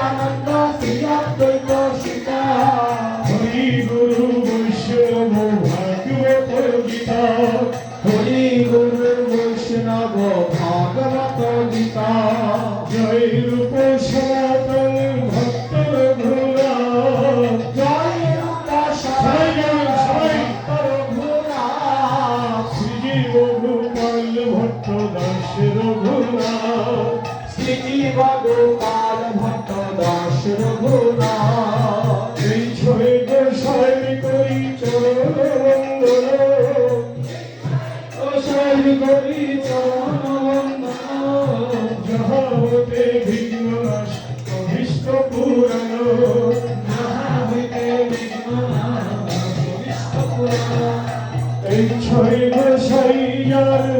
Sanando, Gopal Bhatt Das রঘুনা এই ছয় সাহেবী করি চরণ বন্দন ও সাহেবী করি চরণ বন্দন যাহা হতে ভিন্ন নাশ অভিষ্ট পুরাণ যাহা হতে ভিন্ন নাশ অভিষ্ট পুরাণ এই ছয় সাইয়ার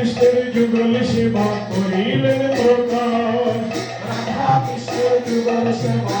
কৃষ্ণের যুগল সেবা করিলেন প্রকাশ। রাধা কৃষ্ণের যুগল সেবা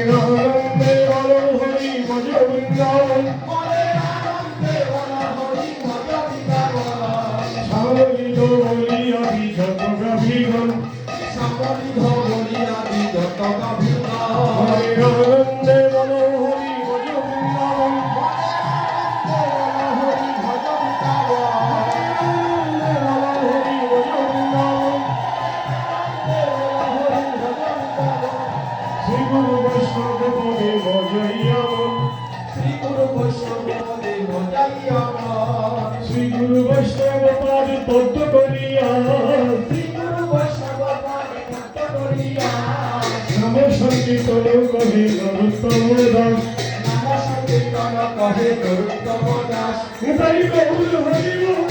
শ্রী গুরু বৈষ্ণব পাদ পদ্ম করিয়া। নাম সংকীর্তন কহে নরোত্তম দাস। নাম সংকীর্তন কহে নরোত্তম দাস। হরি হরি